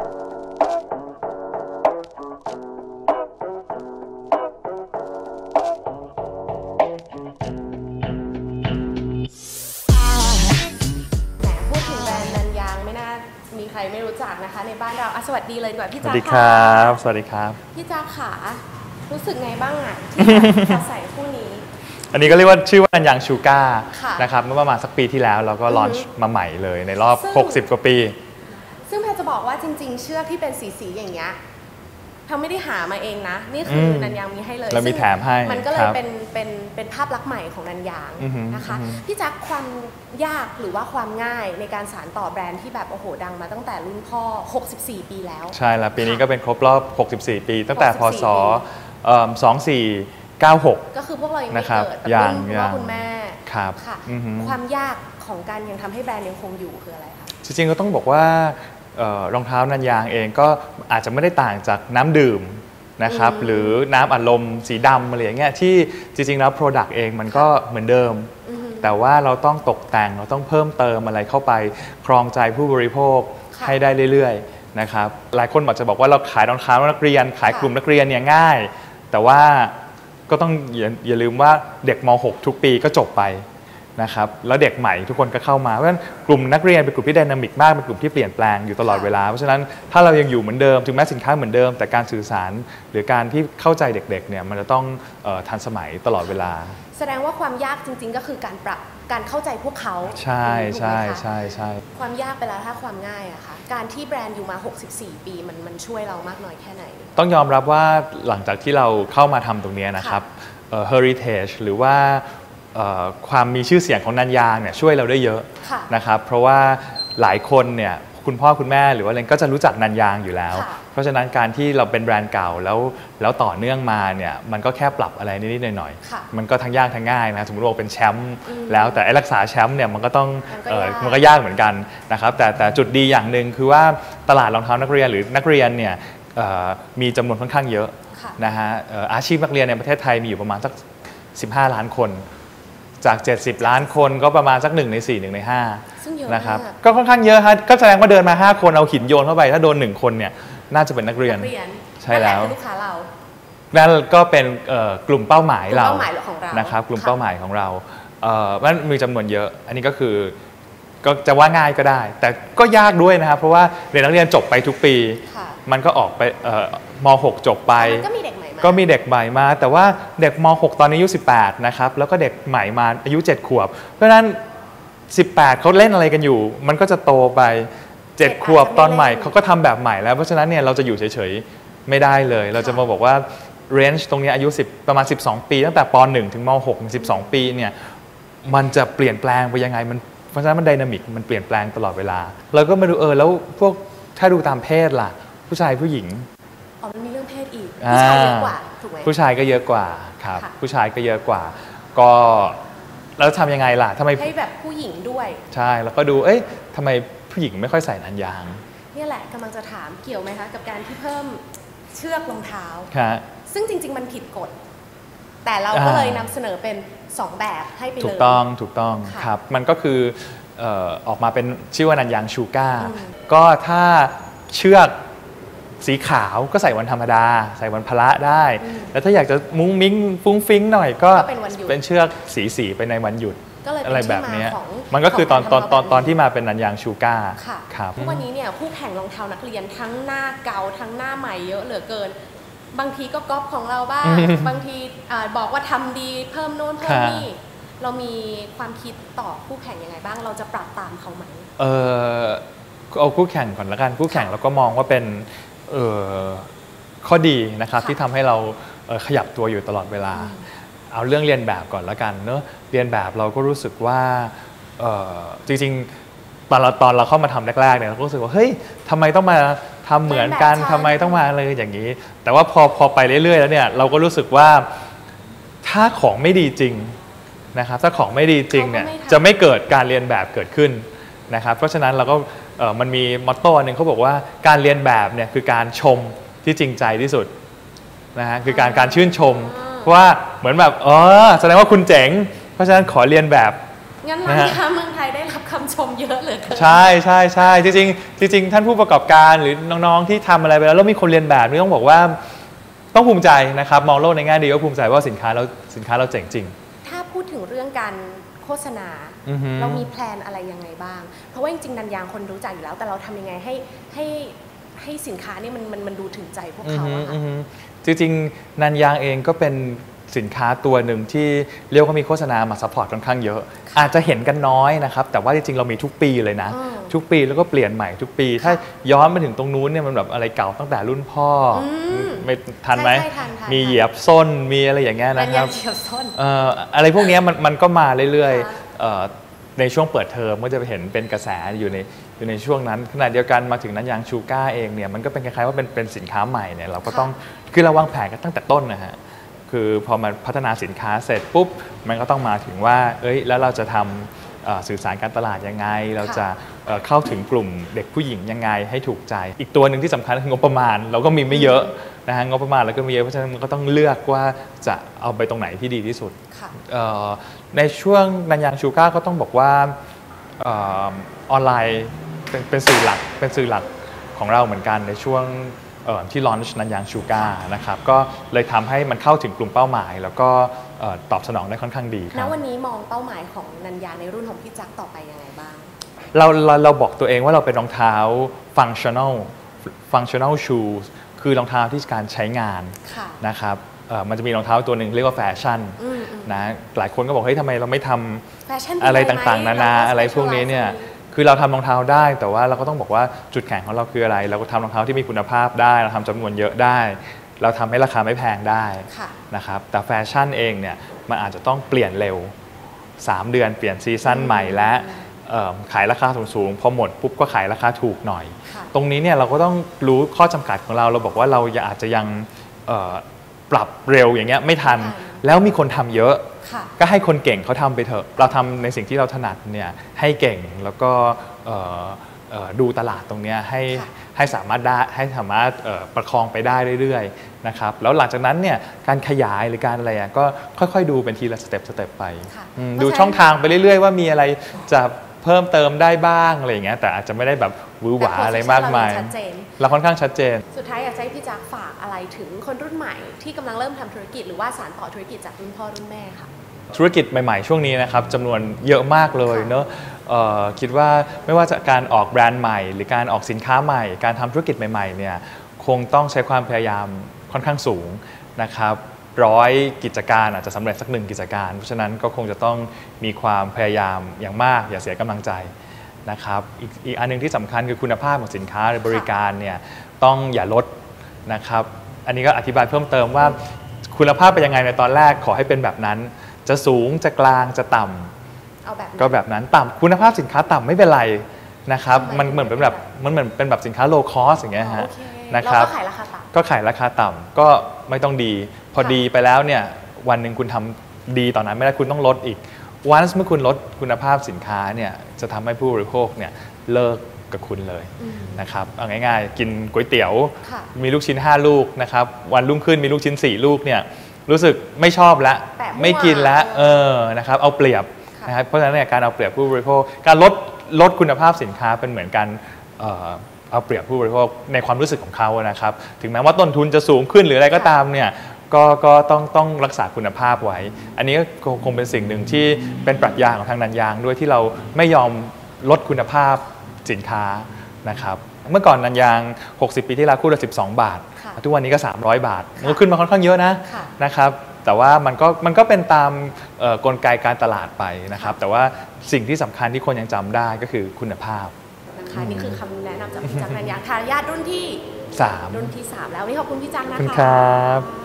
แหมพูดถึงแบรนด์นันยางไม่น่ามีใครไม่รู้จักนะคะ ในบ้านเราอะสวัสดีเลยดีกว่าพี่สจ๊าวัสดีครับ สวัสดีครับ พี่จ๊าขารู้สึกไงบ้างอะที่จะใส่คู่นี้ อันนี้ก็เรียกว่าชื่อว่าอันยังชูก้าค่ะนะครับเมื่อประมาณสักปีที่แล้วเราก็อือฮึลอนช์มาใหม่เลยในรอบ ซึ่ง 60 กว่าปีซึ่งแพรจะ บอกว่าจริง ๆ เชือกที่เป็นสีๆอย่างเงี้ยทำไม่ได้หามาเองนะ นี่คืออมนันยางมีให้เลยเรามีซึ่งแถมให้มันก็เลคยรับเป็นเป็นเป็นภาพลักษณ์ใหม่ของนันยางอือฮึนะคะอือฮึพี่จักความยากหรือว่าความง่ายในการสานต่อแบรนด์ที่แบบโอ้โหดังมาตั้งแต่รุ่นพ่อ 64 ปีแล้ว ใช่แล้วปีนี้ค่ะก็เป็นครบรอบ 64 ปี ตั้งแต่พ64ศเอิ่ม2496 ก็คือพวกเรายังนะไม่ครับเกิดแต่ยัรุ่งนคุณยัพ่องคุณแม่ครับค่ะอือฮึความยากของการยังทำให้แบรนด์ยังคงอยู่คืออะไรคะ จริงๆก็ต้องบอกว่าเอ่อ รองเท้านันยางเองก็อาจจะไม่ได้ต่างจากน้ำดื่มนะครับอืมหรือน้ำอัดลมสีดำอะไรอย่างเงี้ยที่จริง ๆ แล้ว Product เองมันก็เหมือนเดิมอือฮึแต่ว่าเราต้องตกแต่งเราต้องเพิ่มเติมอะไรเข้าไป ครองใจผู้บริโภคค่ะให้ได้เรื่อยๆนะครับหลายคนอาจจะบอกว่าเราขายรองเท้านักเรียน ขายค่ะกลุ่มนักเรียนเนี่ยง่าย แต่ว่าก็ต้องอย่าอย่าลืมว่าเด็กม .6 ทุกปีก็จบไป นะครับแล้วเด็กใหม่ทุกคนก็เข้ามา เพราะฉะนั้นกลุ่มนักเรียนเป็นกลุ่มที่ไดนามิกมากเป็นกลุ่มที่เปลี่ยนแปลงอยู่ตลอดเวลา เพราะฉะนั้นถ้าเรายังอยู่เหมือนเดิมถึงแม้สินค้าเหมือนเดิม แต่การสื่อสารหรือการที่เข้าใจเด็กๆเนี่ยมันจะต้องเอ่อทันสมัยตลอดเวลา แสดงว่าความยากจริง ๆ ก็คือการปรับการเข้าใจพวกเขาใช่ถูกไหมใช่คะใช่ใช่ความยากไปแล้วถ้าความง่ายอะคะการที่แบรนด์อยู่มา 64 ปีมันมันช่วยเรามากน้อยแค่ไหน ต้องยอมรับว่าหลังจากที่เราเข้ามาทำตรงเนี้ยนะครับเอ่อ heritage หรือว่าเอ่อ ความมีชื่อเสียงของนันยางเนี่ยช่วยเราได้เยอะค่ะนะครับเพราะว่าหลายคนเนี่ยคุณพ่อคุณแม่หรือว่าอะไรก็จะรู้จักนันยางอยู่แล้วค่ะเพราะฉะนั้นการที่เราเป็นแบรนด์เก่าแล้วแล้วต่อเนื่องมาเนี่ยมันก็แค่ปรับอะไรนิดๆหน่อยค่ะๆมันก็ทั้งยากทั้งง่ายนะสมมติว่าเป็นแชมป์อืมแล้วแต่ไอ้รักษาแชมป์เนี่ยมันก็ต้องมันก็เอ่อยากมันก็ยากเหมือนกันนะครับแต่แต่จุดดีอย่างหนึ่งคือว่าตลาดรองเท้านักเรียนหรือนักเรียนเนี่ยเอ่อมีจำนวนค่อนข้างเยอะค่ะนะฮะเอ่ออาชีพนักเรียนในประเทศไทยมีอยู่ประมาณสัก 15 ล้านคน จาก 70 ล้านคนก็ประมาณสัก1ใน4 1ในซึ่งเยอะ5นะครับมากก็ค่อนข้างเยอะฮะก็แสดงว่าเดินมา 5 คนเอาหินโยนเข้าไป ถ้าโดน 1 คนเนี่ยน่าจะเป็นนักเรียนนักเรียนใช่แล้ว นั่นหะคือลูกค้าเรา นั่นก็เป็นเอ่อกลุ่มเป้าหมายเรากลุ่มเป้าหมายของเรานะครับกลุ่มค่ะ เป้าหมายของเราเอ่อมันมีจำนวนเยอะ อันนี้ก็คือก็จะว่าง่ายก็ได้ แต่ก็ยากด้วยนะครับเพราะว่าเด็กนักเรียนจบไปทุกปี ค่ะมันก็ออกไปเอ่อม .6 จบไป มันก็มีเด็กใหม่มา ก็มีเด็กใหม่มา แต่ว่าเด็กม .6 ตอนนี้อายุ 18 นะครับ แล้วก็เด็กใหม่มาอายุ 7 ขวบ เพราะฉะนั้น 18 เขาเล่นอะไรกันอยู่ มันก็จะโตไป 7 ขวบตอนใหม่เขาก็ทำแบบใหม่แล้ว เพราะฉะนั้นเนี่ยเราจะอยู่เฉยๆ ไม่ได้เลย เราจะมาบอกว่า range ตรงเนี้ยอายุ 10 ประมาณ 12 ปี ตั้งแต่ป .1 ถึงม .6 ถึง12 ปีเนี่ยมันจะเปลี่ยนแปลงไปยังไงมันเพราะฉะนั้นมันไดนามิกมันเปลี่ยนแปลงตลอดเวลาเราก็มาดูเออแล้วพวกถ้าดูตามเพศล่ะ ผู้ชายผู้หญิง อ๋อมันมีเรื่องเพศอีกอ่าผู้ชายเยอะกว่าถูกไหม ผู้ชายก็เยอะกว่าครับ ค่ะ ผู้ชายก็เยอะกว่า ก็แล้วทำยังไงล่ะทำไมให้แบบผู้หญิงด้วย ใช่แล้วก็ดูเอ้ยทำไมผู้หญิงไม่ค่อยใส่นันยางเนี่ยแหละกำลังจะถามเกี่ยวไหมคะ กับการที่เพิ่มเชือกรองเท้า ค่ะ ซึ่งจริง ๆ มันผิดกฎ แต่เราก็อ่า เลยนำเสนอเป็น 2 แบบให้ไปเลย ถูกต้องถูกต้องค่ะครับ มันก็คือเอ่อออกมาเป็นชื่อว่านันยางชูก้าอืม ก็ถ้าเชือก สีขาวก็ใส่วันธรรมดา ใส่วันพระได้ แล้วถ้าอยากจะมุ้งมิ้งฟุ้งฟิ้งหน่อยก็ก็เป็นวันหยุดเป็นเชือกสีสีๆไปในวันหยุดก็เลยอะไรเป็นแบที่บมาเนี้ยของมันก็คือตอนตอนตอนตอนขงที่มาเป็นนันยางชูก้าค่ะครับทุกวันนี้เนี่ยคู่แข่งรองเท้านักเรียนทั้งหน้าเก่าทั้งหน้าใหม่เยอะเหลือเกิน บางทีก็ก๊อปของเราบ้างบางทีอ่าบอกว่าทำดีเพิ่มโน่นเพิ่มค่ะนี่เรามีความคิดต่อคู่แข่งยังไงบ้าง เราจะปรับตามเขาไหมเออเอาคู่แข่งก่อนละกันคู่แข่งเราก็มองว่าเป็นเออ ข้อดีนะครับค่ะที่ทำให้เราเอ่อขยับตัวอยู่ตลอดเวลา เอาเรื่องเรียนแบบก่อนละกันเนอะเรียนแบบเราก็รู้สึกว่าเอ่อจริงๆตอนเราตอนเราเข้ามาทำแรกๆเนี่ยเราก็รู้สึกว่าเฮ้ยทำไมต้องมาทำเหมือนกันเรียนแบบฉันทำไมต้องมาอะไรอย่างนี้ แต่ว่าพอพอไปเรื่อยๆ แล้วเนี่ยเราก็รู้สึกว่าถ้าของไม่ดีจริงนะครับถ้าของไม่ดีจริงเนี่ยเขาก็ไม่ทำจะไม่เกิดการเรียนแบบเกิดขึ้นนะครับ เพราะฉะนั้นเราก็เอ่อ มันมีมอตโต้อันหนึ่งเขาบอกว่าการเรียนแบบเนี่ยคือการชมที่จริงใจที่สุดนะฮะคือการการชื่นชมเพราะว่าเหมือนแบบเออแสดงว่าคุณเจ๋ง เพราะฉะนั้นขอเรียนแบบงั้นนะร้านฮะค้าเมืองไทยได้รับคำชมเยอะเหลือเกินใช่ใช่ใช่จริงๆจริงๆท่านผู้ประกอบการหรือน้องๆที่ทำอะไรไปแล้วแล้วมีคนเรียนแบบนี่ต้องบอกว่าต้องภูมิใจนะครับ มองโลกในแง่ดีก็ภูมิใจว่าสินค้าเราสินค้าเราเจ๋งจริง ถ้าพูดถึงเรื่องการโฆษณาอือฮึเรามีแพลนอะไรยังไงบ้าง เพราะว่าจริงๆนันยางคนรู้จักอยู่แล้ว แต่เราทำยังไงให้ให้ให้สินค้านี่มันมันมันดูถึงใจพวกเขาอะอืค่ะอฮึจริงๆนันยางเองก็เป็น สินค้าตัวหนึ่งที่เรียกว่ามีโฆษณามาซัพพอร์ตค่อนข้างเยอะ อาจจะเห็นกันน้อยนะครับ แต่ว่าจริงๆเรามีทุกปีเลยนะอืมทุกปีแล้วก็เปลี่ยนใหม่ทุกปี ถ้าย้อนไปถึงตรงนู้นเนี่ยมันแบบอะไรเก่าตั้งแต่รุ่นพ่ออมไม่ทันไหมใช่ใช่ทันทันมีทันเหยียบส้นมีอะไรอย่างเงี้ยนันะนคยารังบเฉียวส้นเอ่ออะไรพวกเนี้ยมันมันก็มาเรื่อยค่ะๆเอ่อในช่วงเปิดเทอมก็จะเห็นเป็นกระแสอยู่ในอยู่ในช่วงนั้นขณะเดียวกันมาถึงนั้นยางชูก้าเองเนี่ยมันก็เป็นคล้ายๆว่าเป็นเป็นสินค้าใหม่เนี่ยเราก็ต้องคือเราวางแผนกันตั้งแต่ต้นนะฮะ คือพอมาพัฒนาสินค้าเสร็จปุ๊บ มันก็ต้องมาถึงว่า เอ้ย แล้วเราจะทำเอ่อสื่อสารการตลาดยังไง เราจะเอ่อเข้าถึงกลุ่มเด็กผู้หญิงยังไงให้ถูกใจ อีกตัวหนึ่งที่สำคัญคืองบประมาณ เราก็มีไม่เยอะนะฮะงบประมาณเราก็มีเยอะเพราะฉะนั้นมันก็ต้องเลือกว่าจะเอาไปตรงไหนที่ดีที่สุดค่ะเอ่อในช่วงนันยางชูก้าก็ต้องบอกว่าเออออนไลน์เป็นเป็นสื่อหลักเป็นสื่อหลักของเราเหมือนกันในช่วงเอ่อ ที่ลอนช์นันยางชูก้านะครับก็เลยทำให้มันเข้าถึงกลุ่มเป้าหมาย แล้วก็เอ่อตอบสนองได้ค่อนข้างดีคณรับวันนี้มองเป้าหมายของนันยางในรุ่นของพี่จักรต่อไปยังไงบ้างเราเราเราบอกตัวเองว่าเราเป็นรองเท้า functional functional shoes คือรองเท้าที่การใช้งานค่ะนะครับเอ่อมันจะมีรองเท้าตัวหนึ่งเรียกว่าแฟชั่นอืมอืมนะหลายคนก็บอกเฮ้ยทำไมเราไม่ทำแฟชั่นอะไรปเลยหมต่างๆ นานาเก็อะไรพวกนี้เนี่ย specialize คือเราทำรองเท้าได้ แต่ว่าเราก็ต้องบอกว่าจุดแข็งของเราคืออะไร เราก็ทำรองเท้าที่มีคุณภาพได้ เราทำจำนวนเยอะได้ เราทำให้ราคาไม่แพงได้ค่ะนะครับแต่แฟชั่นเองเนี่ยมันอาจจะต้องเปลี่ยนเร็ว 3 เดือนเปลี่ยนซีซั่นใหม่และเอ่อขายราคาสูงๆพอหมดปุ๊บก็ขายราคาถูกหน่อยค่ะตรงนี้เนี่ยเราก็ต้องรู้ข้อจำกัดของเรา เราบอกว่าเราอย่าอาจจะยังเอ่อปรับเร็วอย่างเงี้ยไม่ทันไม่ทัน แล้วมีคนทำเยอะค่ะก็ให้คนเก่งเขาทำไปเถอะ เราทำในสิ่งที่เราถนัดเนี่ยให้เก่งแล้วก็เอ่อเอ่อดูตลาดตรงเนี้ยให้ค่ะให้สามารถได้ให้สามารถเอ่อประคองไปได้เรื่อยๆนะครับแล้วหลังจากนั้นเนี่ยการขยายหรือการอะไรอะก็ค่อยๆดูเป็นทีละสเต็ปสเต็ปไปค่ะอืมเพราะดูฉะนั้นช่องทางไปเรื่อยๆ ว่ามีอะไรจะเพิ่มเติมได้บ้างอะไรอย่างเงี้ยแต่อาจจะไม่ได้แบบห วือหวาอะไรมากมายแต่ position เราชัดเจนเราค่อนข้างชัดเจน สุดท้ายอยากจะให้พี่จักรฝากอะไรถึงคนรุ่นใหม่ที่กำลังเริ่มทำธุรกิจหรือว่าสานต่อธุรกิจจากรุ่นพ่อรุ่นแม่ค่ะธุรกิจใหม่ ๆ ช่วงนี้นะครับจำนวนเยอะมากเลยค่ะเนอะเอ่อคิดว่าไม่ว่าจะการออกแบรนด์ใหม่ หรือการออกสินค้าใหม่ การทำธุรกิจใหม่ๆเนี่ยคงต้องใช้ความพยายามค่อนข้างสูงนะครับร้อยกิจการอาจจะสำเร็จสักหนึ่งกิจการ เพราะฉะนั้นก็คงจะต้องมีความพยายามอย่างมาก อย่าเสียกำลังใจ นะครับอีกอีกอันหนึงที่สำคัญคือคุณภาพของสินค้าหรือบริการเนี่ยต้องอย่าลดนะครับอันนี้ก็อธิบายเพิ่มเติมว่าคุณภาพเป็นยังไงในตอนแรกขอให้เป็นแบบนั้น จะสูงจะกลางจะต่ำเอาแบบก็แบบนั้นต่ำคุณภาพสินค้าต่ำไม่เป็นไรนะครับทำไมมันเหมือนเป็นแบบมันเหมือนเป็นแบบสินค้า low cost อย่างเงี้ยอ๋อฮะโอเคนะครับเราก็ขายราคาต่ำก็ขายราคาต่ำก็ไม่ต้องดี พอค่ะดีไปแล้วเนี่ยวันหนึ่งคุณทำดีต่อนนั้นไม่ได้คุณต้องลดอีก วันเมื่อคุณลดคุณภาพสินค้าเนี่ยจะทำให้ผู้บริโภคเนี่ยเลิกกับคุณเลยอืมนะครับเอาง่ายๆ กินก๋วยเตี๋ยวค่ะมีลูกชิ้น 5 ลูกนะครับวันรุ่งขึ้นมีลูกชิ้น 4 ลูกเนี่ยรู้สึกไม่ชอบแล้วแปะมั่วไม่กินแล้วเออนะครับเอาเปรียบค่ะนะครับเพราะฉะนั้นเนี่ยการเอาเปรียบผู้บริโภค การลดลดคุณภาพสินค้าเป็นเหมือนการเอ่อเอาเปรียบผู้บริโภคในความรู้สึกของเขานะครับ ถึงแม้ว่าต้นทุนจะสูงขึ้นหรืออะไรก็ตามเนี่ย ก็ก็ต้องต้องรักษาคุณภาพไว้ อันนี้ก็คงเป็นสิ่งหนึ่งที่เป็นปรัชญาของทางนันยางด้วยที่เราไม่ยอมลดคุณภาพสินค้านะครับเมื่อก่อนนันยาง 60 ปีที่แล้วคู่ละ 12 บาทค่ะทุกวันนี้ก็ 300 บาท มันก็ขึ้นมาค่อนข้างเยอะนะค่ะนะครับแต่ว่ามันก็มันก็เป็นตามเอ่อกลไกการตลาดไปนะครับ แต่ว่าสิ่งที่สำคัญที่คนยังจำได้ก็คือคุณภาพนะคะนี่คือคำแนะนำจากพี่จักรนันยางทายาทรุ่นที่ 3 รุ่นที่ 3 แล้ววันนี่ขอบคุณพี่จักรขนะอบคุณคะครับ